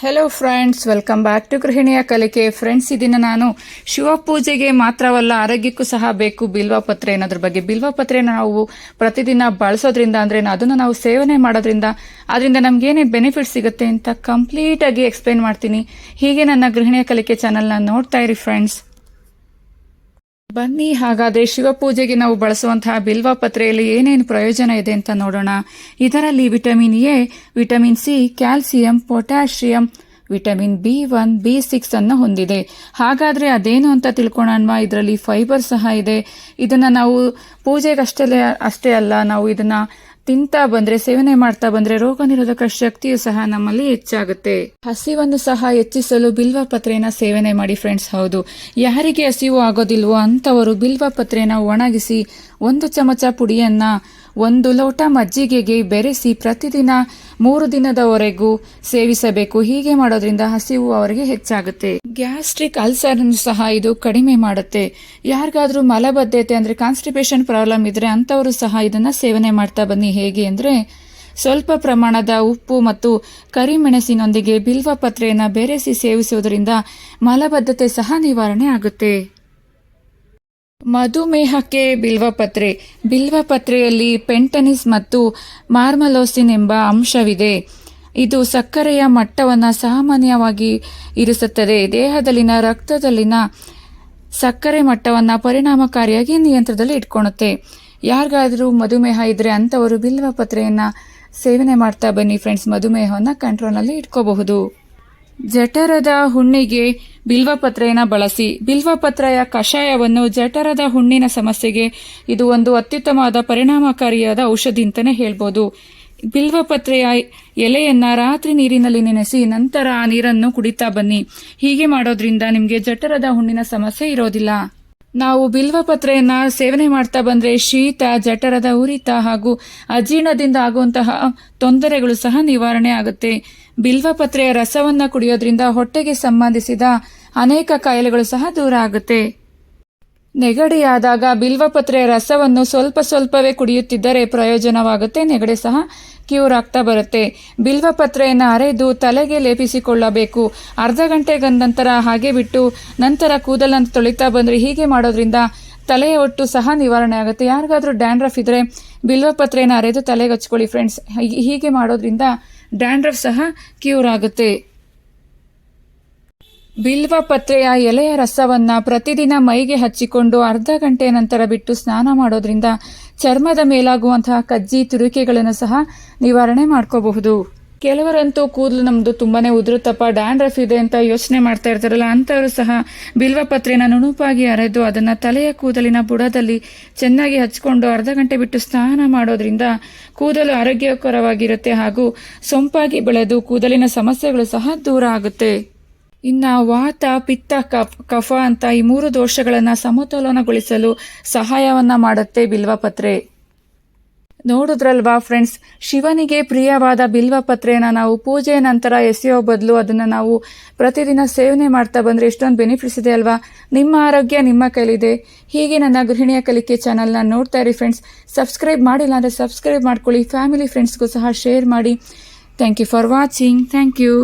Hello friends welcome back to ಗೃಹಿಣಿಯ ಕಲಿಕೆ friends ಇದನ್ನು ನಾನು ಶಿವ ಪೂಜೆಗೆ ಮಾತ್ರವಲ್ಲ, ಆರೋಗ್ಯಕ್ಕೂ ಸಹ ಬೇಕು. ಬಿಲ್ವ ಪತ್ರೆ ಅನ್ನೋದ್ರ ಬಗ್ಗೆ. ಬಿಲ್ವ ನಾವು ಪ್ರತಿದಿನ ಬಳಸೋದ್ರಿಂದ ಅಂದ್ರೆ ಅದನ್ನು ನಾವು ಸೇವನೆ ಮಾಡೋದ್ರಿಂದ ಅದರಿಂದ ನಮ್ಗೆ ಏನೇನು ಬೆನಿಫಿಟ್ ಸಿಗುತ್ತೆ ಅಂತ ಕಂಪ್ಲೀಟ್ ಆಗಿ ಎಕ್ಸ್ಪ್ಲೈನ್ ಮಾಡ್ತೀನಿ. ಹೀಗೆ ನನ್ನ ಗೃಹಿಣಿಯ ಕಲಿಕೆ ಚಾನಲ್ನ ನೋಡ್ತಾ ಇರಿ ಫ್ರೆಂಡ್ಸ್ ಬನ್ನಿ, ಹಾಗಾದ್ರೆ ಶಿವಪೂಜೆಗೆ ನಾವು ಬಳಸುವಂತಹ ಬಿಲ್ವ ಪತ್ರೆಯಲ್ಲಿ ಏನೇನು ಪ್ರಯೋಜನ ಇದೆ ಅಂತ ನೋಡೋಣ. ಇದರಲ್ಲಿ vitamin A, vitamin C, calcium, potassium, vitamin B one, B six ಅನ್ನು ಹೊಂದಿದೆ. ಹಾಗಾದ್ರೆ ಅದೇನು ಅಂತ ತಿಳ್ಕೊಳ್ಳೋಣ ಇದರಲ್ಲಿ ಫೈಬರ್ ಸಹ ಇದೆ. ಇದನ್ನ ನಾವು ಪೂಜೆಗಷ್ಟೇ ಅಷ್ಟೇ ಅಲ್ಲ, ನಾವು ಇದನ್ನ ತಿಂತಾ ಬಂದ್ರೆ, ಸೇವನೆ ಮಾಡ್ತಾ ಬಂದ್ರೆ ರೋಗ ನಿರೋಧಕ ಶಕ್ತಿಯು ಸಹ ನಮ್ಮಲ್ಲಿ ಹೆಚ್ಚಾಗುತ್ತೆ. ಹಸಿವನ್ನು ಸಹ ಹೆಚ್ಚಿಸಲು ಬಿಲ್ವ ಪತ್ರೆನ ಸೇವನೆ ಮಾಡಿ ಫ್ರೆಂಡ್ಸ್ ಹೌದು. ಯಾರಿಗೆ ಹಸಿವು ಆಗೋದಿಲ್ವೋ ಅಂತವರು ಬಿಲ್ವ ಪತ್ರೆನ ಒಣಗಿಸಿ ಒಂದು ಚಮಚ ಪುಡಿಯನ್ನ ಒಂದು ಲೋಟ ಮಜ್ಜಿಗೆಗೆ ಬೆರೆಸಿ ಪ್ರತಿದಿನ ಮೂರು ದಿನದವರೆಗೂ ಸೇವಿಸಬೇಕು. ಹೀಗೆ ಮಾಡೋದ್ರಿಂದ ಹಸಿವು ಅವರಿಗೆ ಹೆಚ್ಚಾಗುತ್ತೆ. ಗ್ಯಾಸ್ಟ್ರಿಕ್ ಅಲ್ಸರ್ ಅನ್ನು ಸಹ ಇದು ಕಡಿಮೆ ಮಾಡುತ್ತೆ. ಯಾರಿಗಾದ್ರೂ ಮಲಬದ್ಧತೆ ಅಂದ್ರೆ ಕಾನ್ಸ್ಟಿಪೇಷನ್ ಪ್ರಾಬ್ಲಮ್ ಇದ್ರೆ ಅಂತವರು ಸಹ ಇದನ್ನ ಸೇವನೆ ಮಾಡ್ತಾ ಬನ್ನಿ. ಹೇಗೆ ಅಂದ್ರೆ ಸ್ವಲ್ಪ ಪ್ರಮಾಣದ ಉಪ್ಪು ಮತ್ತು ಕರಿಮೆಣಸಿನೊಂದಿಗೆ ಬಿಲ್ವ ಪತ್ರೆಯನ್ನು ಬೆರೆಸಿ ಸೇವಿಸುವುದರಿಂದ ಮಲಬದ್ಧತೆ ಸಹ ನಿವಾರಣೆ ಆಗುತ್ತೆ. ಮಧುಮೇಹಕ್ಕೆ ಬಿಲ್ವಪತ್ರೆ. ಬಿಲ್ವಪತ್ರೆಯಲ್ಲಿ ಪೆಂಟನಿಸ್ ಮತ್ತು ಮಾರ್ಮಲೋಸಿನ್ ಎಂಬ ಅಂಶವಿದೆ. ಇದು ಸಕ್ಕರೆಯ ಮಟ್ಟವನ್ನು ಸಾಮಾನ್ಯವಾಗಿ ಇರಿಸುತ್ತದೆ. ದೇಹದಲ್ಲಿನ ರಕ್ತದಲ್ಲಿನ ಸಕ್ಕರೆ ಮಟ್ಟವನ್ನು ಪರಿಣಾಮಕಾರಿಯಾಗಿ ನಿಯಂತ್ರಣದಲ್ಲಿ ಇಟ್ಕೊಳುತ್ತೆ ಯಾರಿಗಾದರೂ ಮಧುಮೇಹ ಇದ್ರೆ ಅಂಥವರು ಬಿಲ್ವಪತ್ರೆಯನ್ನು ಸೇವನೆ ಮಾಡ್ತಾ ಬನ್ನಿ ಫ್ರೆಂಡ್ಸ್. ಮಧುಮೇಹವನ್ನು ಕಂಟ್ರೋಲ್ನಲ್ಲಿ ಇಟ್ಕೋಬಹುದು. ಜಠರದ ಹುಣ್ಣಿಗೆ ಬಿಲ್ವಪತ್ರೆಯನ್ನು ಬಳಸಿ. ಬಿಲ್ವಪತ್ರೆಯ ಕಷಾಯವನ್ನು ಜಠರದ ಹುಣ್ಣಿನ ಸಮಸ್ಯೆಗೆ ಇದು ಒಂದು ಅತ್ಯುತ್ತಮವಾದ ಪರಿಣಾಮಕಾರಿಯಾದ ಔಷಧಿ ಅಂತಲೇ ಹೇಳ್ಬೋದು. ಬಿಲ್ವಪತ್ರೆಯ ಎಲೆಯನ್ನ ರಾತ್ರಿ ನೀರಿನಲ್ಲಿ ನೆನೆಸಿ ನಂತರ ಆ ನೀರನ್ನು ಕುಡಿತಾ ಬನ್ನಿ. ಹೀಗೆ ಮಾಡೋದ್ರಿಂದ ನಿಮಗೆ ಜಠರದ ಹುಣ್ಣಿನ ಸಮಸ್ಯೆ ಇರೋದಿಲ್ಲ. ನಾವು ಬಿಲ್ವಪತ್ರೆಯನ್ನ ಸೇವನೆ ಮಾಡ್ತಾ ಬಂದ್ರೆ ಶೀತ, ಜಠರದ ಉರಿತ ಹಾಗೂ ಅಜೀರ್ಣದಿಂದ ಆಗುವಂತಹ ತೊಂದರೆಗಳು ಸಹ ನಿವಾರಣೆ ಆಗುತ್ತೆ. ಬಿಲ್ವಪತ್ರೆಯ ರಸವನ್ನ ಕುಡಿಯೋದ್ರಿಂದ ಹೊಟ್ಟೆಗೆ ಸಂಬಂಧಿಸಿದ ಅನೇಕ ಕಾಯಿಲೆಗಳು ಸಹ ದೂರ ಆಗುತ್ತೆ. ನೆಗಡಿಯಾದಾಗ ಬಿಲ್ವಪತ್ರೆಯ ರಸವನ್ನು ಸ್ವಲ್ಪ ಸ್ವಲ್ಪವೇ ಕುಡಿಯುತ್ತಿದ್ದರೆ ಪ್ರಯೋಜನವಾಗುತ್ತೆ. ನೆಗಡಿ ಸಹ ಕ್ಯೂರ್ ಆಗ್ತಾ ಬರುತ್ತೆ. ಬಿಲ್ವಪತ್ರೆಯನ್ನು ಅರೆದು ತಲೆಗೆ ಲೇಪಿಸಿಕೊಳ್ಳಬೇಕು. ಅರ್ಧ ಗಂಟೆಗ ನಂತರ ಹಾಗೆ ಬಿಟ್ಟು ನಂತರ ಕೂದಲನ್ನು ತೊಳಿತಾ ಬಂದರೆ ಹೀಗೆ ಮಾಡೋದ್ರಿಂದ ತಲೆಯ ಒಟ್ಟು ಸಹ ನಿವಾರಣೆ ಆಗುತ್ತೆ. ಯಾರಿಗಾದರೂ ಡ್ಯಾಂಡ್ರಫ್ ಇದ್ದರೆ ಬಿಲ್ವಪತ್ರೆಯನ್ನು ಅರೆದು ತಲೆಗೆ ಹಚ್ಕೊಳ್ಳಿ ಫ್ರೆಂಡ್ಸ್. ಹೀಗೆ ಮಾಡೋದ್ರಿಂದ ಡ್ಯಾಂಡ್ರಫ್ ಸಹ ಕ್ಯೂರ್ ಆಗುತ್ತೆ. ಬಿಲ್ವ ಪತ್ರೆಯ ಎಲೆಯ ರಸವನ್ನ ಪ್ರತಿದಿನ ಮೈಗೆ ಹಚ್ಚಿಕೊಂಡು ಅರ್ಧ ಗಂಟೆ ನಂತರ ಬಿಟ್ಟು ಸ್ನಾನ ಮಾಡೋದ್ರಿಂದ ಚರ್ಮದ ಮೇಲಾಗುವಂತಹ ಕಜ್ಜಿ ತುರಿಕೆಗಳನ್ನು ಸಹ ನಿವಾರಣೆ ಮಾಡ್ಕೋಬಹುದು. ಕೆಲವರಂತೂ ಕೂದಲು ನಮ್ದು ತುಂಬಾನೇ ಉದುರುತ್ತಪ್ಪ. ಡ್ಯಾಂಡ್ರಫ್ ಇದೆ ಅಂತ ಯೋಚನೆ ಮಾಡ್ತಾ ಇರ್ತಾರಲ್ಲ ಅಂತವರು ಸಹ ಬಿಲ್ವ ಪತ್ರೆನ ನುಣುಪಾಗಿ ಅರೆದು ಅದನ್ನ ತಲೆಯ ಕೂದಲಿನ ಬುಡದಲ್ಲಿ ಚೆನ್ನಾಗಿ ಹಚ್ಕೊಂಡು ಅರ್ಧ ಗಂಟೆ ಬಿಟ್ಟು ಸ್ನಾನ ಮಾಡೋದ್ರಿಂದ ಕೂದಲು ಆರೋಗ್ಯಕರವಾಗಿರುತ್ತೆ ಹಾಗೂ ಸೊಂಪಾಗಿ ಬೆಳೆದು ಕೂದಲಿನ ಸಮಸ್ಯೆಗಳು ಸಹ ದೂರ ಆಗುತ್ತೆ. ಇನ್ನ ವಾತ, ಪಿತ್ತ, ಕಫ ಕಫ ಅಂತ ಈ ಮೂರು ದೋಷಗಳನ್ನ ಸಮತೋಲನಗೊಳಿಸಲು ಸಹಾಯವನ್ನ ಮಾಡುತ್ತೆ ಬಿಲ್ವಪತ್ರೆ ನೋಡುದ್ರಲ್ವಾ ಫ್ರೆಂಡ್ಸ್ ಶಿವನಿಗೆ ಪ್ರಿಯವಾದ ಬಿಲ್ವಪತ್ರೆನ ನಾವು ಪೂಜೆ ನಂತರ ಎಸೆಯೋ ಬದಲು ಅದನ್ನ ನಾವು ಪ್ರತಿದಿನ ಸೇವನೆ ಮಾಡ್ತಾ ಬಂದ್ರೆ ಎಷ್ಟೊಂದು ಬೆನಿಫಿಟ್ಸ್ ಇದೆ ಅಲ್ವಾ? ನಿಮ್ಮ ಆರೋಗ್ಯ ನಿಮ್ಮ ಕೈಲಿದೆ. ಹೀಗೆ ನನ್ನ ಗೃಹಿಣಿಯ ಕಲಿಕೆ ಚಾನಲ್ನ ನೋಡ್ತಾ ಇರಿ ಫ್ರೆಂಡ್ಸ್ ಸಬ್ಸ್ಕ್ರೈಬ್ ಮಾಡಿಲ್ಲ ಅಂದರೆ ಸಬ್ಸ್ಕ್ರೈಬ್ ಮಾಡ್ಕೊಳ್ಳಿ. ಫ್ಯಾಮಿಲಿ ಫ್ರೆಂಡ್ಸ್ಗೂ ಸಹ ಶೇರ್ ಮಾಡಿ. Thank you for watching thank you